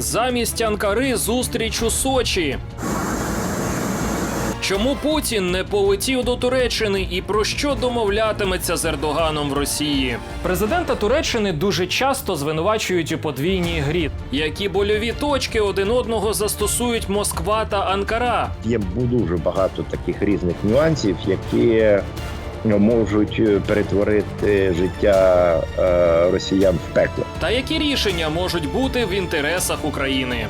Замість Анкари зустріч у Сочі. Чому Путін не полетів до Туреччини і про що домовлятиметься з Ердоганом в Росії? Президента Туреччини дуже часто звинувачують у подвійній грі. Які больові точки один одного застосують Москва та Анкара? Є дуже багато таких різних нюансів, які можуть е, перетворити життя е, росіян в пекло. Та які рішення можуть бути в інтересах України?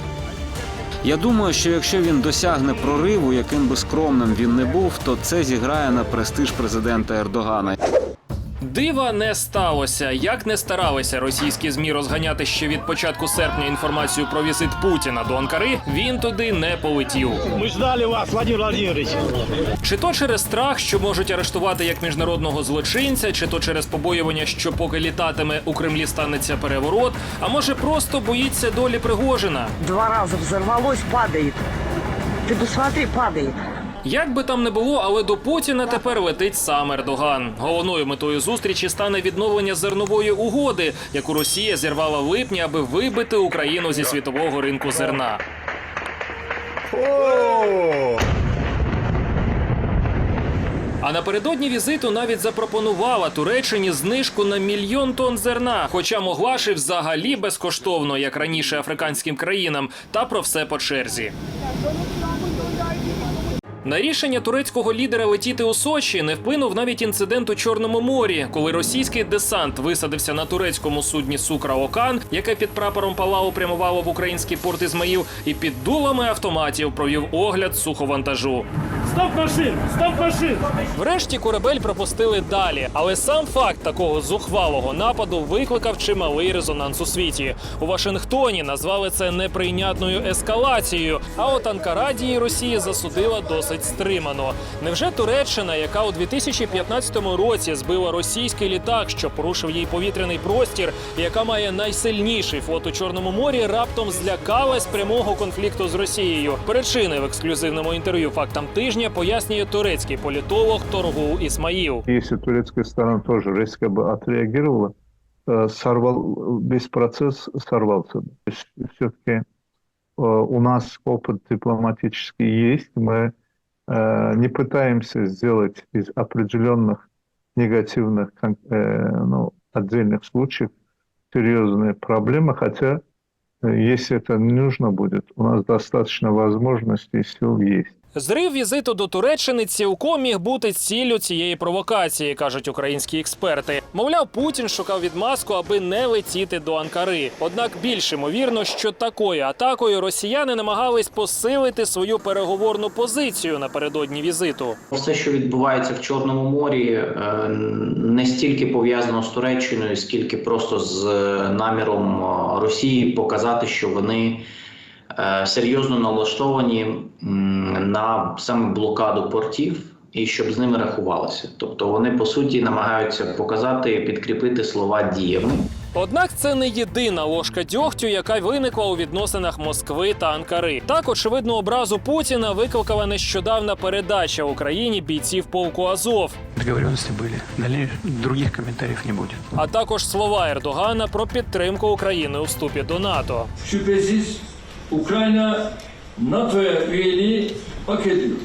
Я думаю, що якщо він досягне прориву, яким би скромним він не був, то це зіграє на престиж президента Ердогана. Дива не сталося. Як не старалися російські змі розганяти ще від початку серпня інформацію про візит Путіна до Анкари, він туди не полетів. Мы ждали вас, Владимир Владимирович. Чи то через страх, що можуть арештувати як міжнародного злочинця, чи то через побоювання, що поки літатиме у Кремлі станеться переворот, а може просто боїться долі Пригожина. Два раза взорвалось, падает. Ты посмотри, падает. Як би там не було, але до Путіна тепер летить сам Ердоган. Головною метою зустрічі стане відновлення зернової угоди, яку Росія зірвала в липні, аби вибити Україну зі світового ринку зерна. А напередодні візиту навіть запропонувала Туреччині знижку на мільйон тонн зерна, хоча могла ж і взагалі безкоштовно, як раніше африканським країнам, та про все по черзі. На рішення турецького лідера летіти у Сочі не вплинув навіть інцидент у Чорному морі, коли російський десант висадився на турецькому судні Сукра Окан, яке під прапором Палау прямувало в український порт Ізмаїл, і під дулами автоматів провів огляд суховантажу. Стоп машин! Стоп машин! Врешті корабель пропустили далі, але сам факт такого зухвалого нападу викликав чималий резонанс у світі. У Вашингтоні назвали це неприйнятною ескалацією. А от Анкара дії Росії засудила досить стримано. Невже Туреччина, яка у 2015 році збила російський літак, що порушив їй повітряний простір, яка має найсильніший флот у Чорному морі, раптом злякалась прямого конфлікту з Росією? Причини в ексклюзивному інтерв'ю фактам тижня пояснює турецький політолог Торгул Ісмаїл. если турецкая сторона тоже резко бы отреагировала, э, сорвал, весь процесс сорвался. Все-таки у нас опыт дипломатический есть, мы э, не пытаемся сделать из определенных негативных кон- э, ну, отдельных случаев серьезные проблемы, хотя э, если это нужно будет, у нас достаточно возможностей и сил есть. Зрив візиту до Туреччини цілком міг бути ціллю цієї провокації, кажуть українські експерти. Мовляв, Путін шукав відмазку, аби не летіти до Анкари. Однак більш ймовірно, що такою атакою росіяни намагались посилити свою переговорну позицію напередодні візиту. Все, що відбувається в Чорному морі, е, не стільки пов'язано з Туреччиною, скільки просто з е, наміром е, Росії показати, що вони серйозно налаштовані на саме блокаду портів. І щоб з ними рахувалося, тобто вони по суті намагаються показати, підкріпити слова діями. Однак це не єдина ложка дьогтю, яка виникла у відносинах Москви та Анкари. Так, очевидно, образу Путіна викликала нещодавна передача Україні бійців полку Азов. Договоренности были. Далее других комментариев не будет. а також слова Ердогана про підтримку України у вступі до НАТО. Şüphesiz Ukrayna NATO'ya üyeliği hak ediyor.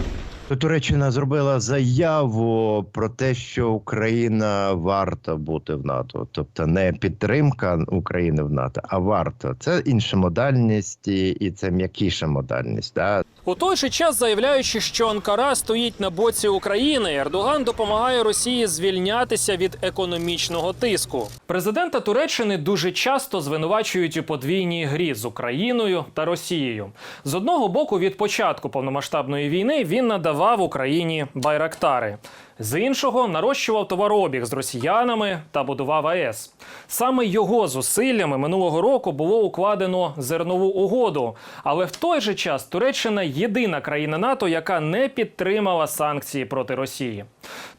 Туреччина зробила заяву про те, що Україна варта бути в НАТО, тобто не підтримка України в НАТО, а варта. Це інша модальність і, це м'якіша модальність. Да? У той же час, заявляючи, що Анкара стоїть на боці України, Ердоган допомагає Росії звільнятися від економічного тиску. Президента Туреччини дуже часто звинувачують у подвійній грі з Україною та Росією. З одного боку, від початку повномасштабної війни він надавав Україні байрактари. З іншого нарощував товарообіг з росіянами та будував АЕС. Саме його зусиллями минулого року було укладено зернову угоду. Але в той же час Туреччина єдина країна НАТО, яка не підтримала санкції проти Росії.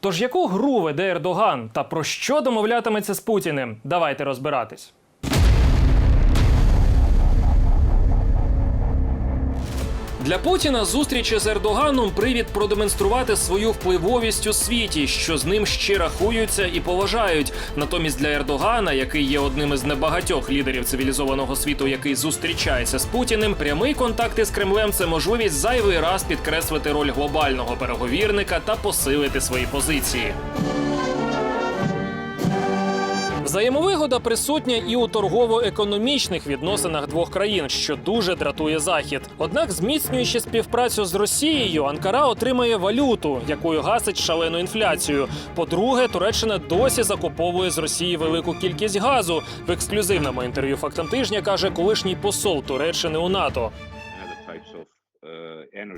Тож яку гру веде Ердоган та про що домовлятиметься з Путіним? Давайте розбиратись. Для Путіна зустрічі з Ердоганом привід продемонструвати свою впливовість у світі, що з ним ще рахуються і поважають. Натомість для Ердогана, який є одним із небагатьох лідерів цивілізованого світу, який зустрічається з Путіним, прямий контакт із Кремлем це можливість зайвий раз підкреслити роль глобального переговірника та посилити свої позиції. Взаємовигода присутня і у торгово-економічних відносинах двох країн, що дуже дратує захід. Однак, зміцнюючи співпрацю з Росією, Анкара отримає валюту, якою гасить шалену інфляцію. По-друге, Туреччина досі закуповує з Росії велику кількість газу. В ексклюзивному інтерв'ю фактам тижня каже колишній посол Туреччини у НАТО.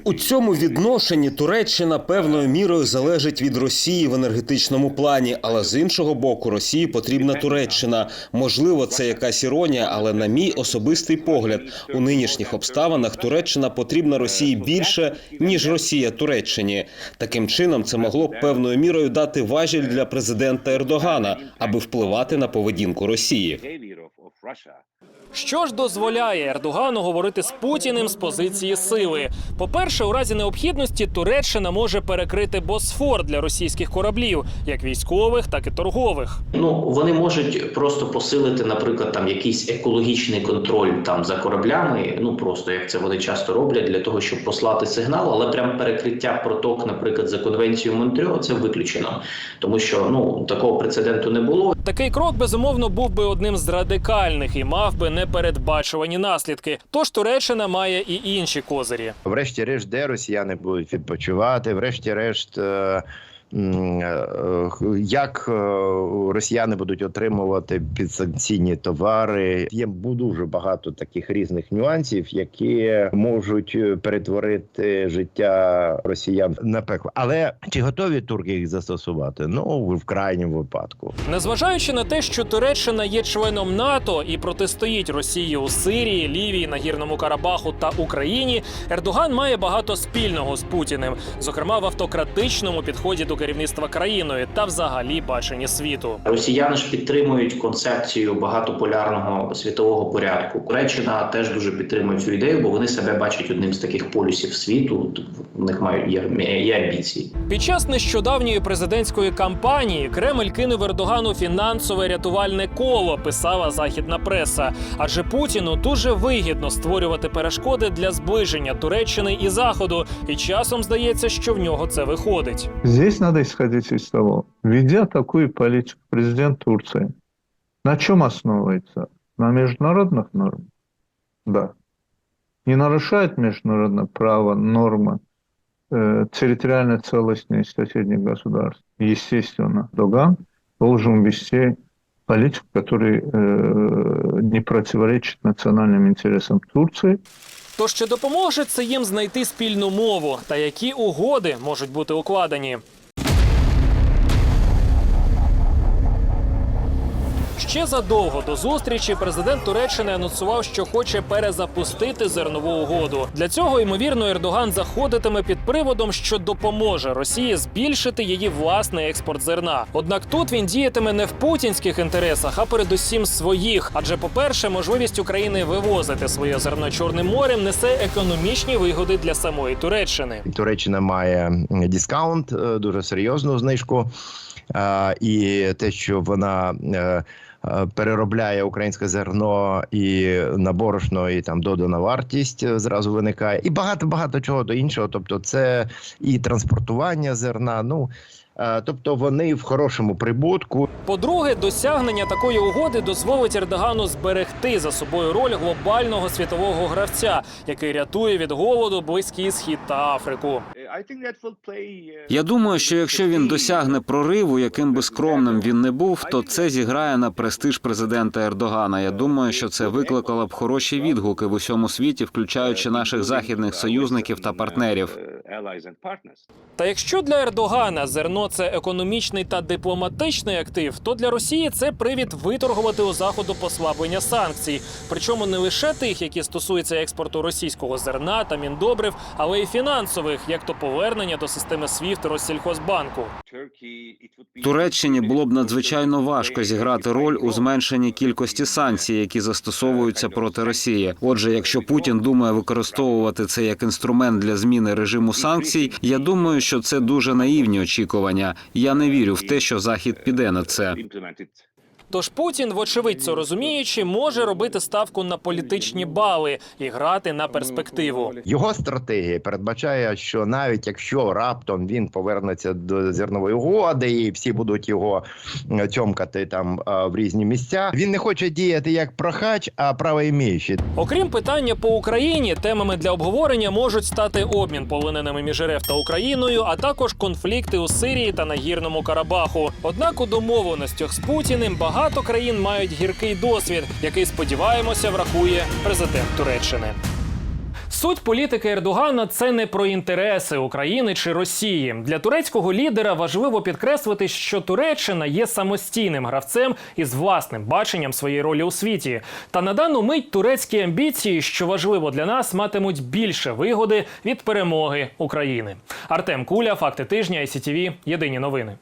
У цьому відношенні Туреччина певною мірою залежить від Росії в енергетичному плані, але з іншого боку, Росії потрібна Туреччина. Можливо, це якась іронія, але на мій особистий погляд, у нинішніх обставинах Туреччина потрібна Росії більше ніж Росія Туреччині. Таким чином, це могло б певною мірою дати важіль для президента Ердогана, аби впливати на поведінку Росії. Що ж дозволяє Ердогану говорити з Путіним з позиції сили? По-перше, у разі необхідності Туреччина може перекрити Босфор для російських кораблів, як військових, так і торгових. Ну вони можуть просто посилити, наприклад, там якийсь екологічний контроль там за кораблями. Ну просто як це вони часто роблять для того, щоб послати сигнал, але прям перекриття проток, наприклад, за конвенцією Монтрьо, це виключено, тому що ну такого прецеденту не було. Такий крок безумовно був би одним з радикальних і мав би непередбачувані наслідки. Тож Туреччина має і інші козирі. Врешті-решт, де росіяни будуть відпочивати, врешті-решт. е, Як е, росіяни будуть отримувати підсанкційні товари? Є дуже багато таких різних нюансів, які можуть е, перетворити життя росіян на пекло. Але чи готові турки їх застосувати? Ну в крайньому випадку. Незважаючи на те, що Туреччина є членом НАТО і протистоїть Росії у Сирії, Лівії, Нагірному Карабаху та Україні, Ердоган має багато спільного з Путіним, зокрема в автократичному підході до керівництва країною та взагалі баченні світу. Росіяни ж підтримують концепцію багатополярного світового порядку. Туреччина теж дуже підтримує цю ідею, бо вони себе бачать одним з таких полюсів світу. У них мають є, є амбіції. Під час нещодавньої президентської кампанії Кремль кинув Ердогану фінансове рятувальне коло, писала західна преса. Адже Путіну дуже вигідно створювати перешкоди для зближення Туреччини і Заходу, і часом здається, що в нього це виходить. Здесь надо исходить из того, ведя такую политику президент Турции, на чем основывается? На международных нормах? Да. Не нарушает международное право нормы э, территориальной целостности соседних государств. Естественно, Доган должен вести политику, которая э, не противоречит национальным интересам Турции, Тож чи допоможе це їм знайти спільну мову та які угоди можуть бути укладені? Ще задовго до зустрічі президент Туреччини анонсував, що хоче перезапустити зернову угоду. Для цього ймовірно Ердоган заходитиме під приводом, що допоможе Росії збільшити її власний експорт зерна. Однак тут він діятиме не в путінських інтересах, а передусім своїх. Адже, по-перше, можливість України вивозити своє зерно Чорним морем несе економічні вигоди для самої Туреччини. Туреччина має дискаунт, е, дуже серйозну знижку. І те, що вона е, е, переробляє українське зерно і на борошно, і там додана вартість е, зразу виникає, і багато багато чого до іншого. Тобто, це і транспортування зерна. Ну е, тобто вони в хорошому прибутку. По-друге, досягнення такої угоди дозволить Ердогану зберегти за собою роль глобального світового гравця, який рятує від голоду близький схід та Африку. Я думаю, що якщо він досягне прориву, яким би скромним він не був, то це зіграє на престиж президента Ердогана. Я думаю, що це викликало б хороші відгуки в усьому світі, включаючи наших західних союзників та партнерів. Та якщо для Ердогана зерно це економічний та дипломатичний актив, то для Росії це привід виторгувати у заходу послаблення санкцій. Причому не лише тих, які стосуються експорту російського зерна та міндобрив, але й фінансових, як то повернення до системи SWIFT Россельхозбанку. Туреччині було б надзвичайно важко зіграти роль у зменшенні кількості санкцій, які застосовуються проти Росії. Отже, якщо Путін думає використовувати це як інструмент для зміни режиму санкцій, я думаю, що це дуже наївні очікування. Я не вірю в те, що Захід піде на це. Тож Путін, вочевидь це розуміючи, може робити ставку на політичні бали і грати на перспективу. Його стратегія передбачає, що навіть якщо раптом він повернеться до зернової угоди, і всі будуть його цьомкати там в різні місця, він не хоче діяти як прохач, а правоіміючий. Окрім питання по Україні, темами для обговорення можуть стати обмін полоненими між РФ та Україною, а також конфлікти у Сирії та Нагірному Карабаху. Однак у домовленостях з Путіним багато країн мають гіркий досвід, який сподіваємося врахує президент Туреччини. Суть політики Ердогана це не про інтереси України чи Росії. Для турецького лідера важливо підкреслити, що Туреччина є самостійним гравцем із власним баченням своєї ролі у світі. Та на дану мить турецькі амбіції, що важливо для нас, матимуть більше вигоди від перемоги України. Артем Куля, факти тижня, ICTV, Єдині новини.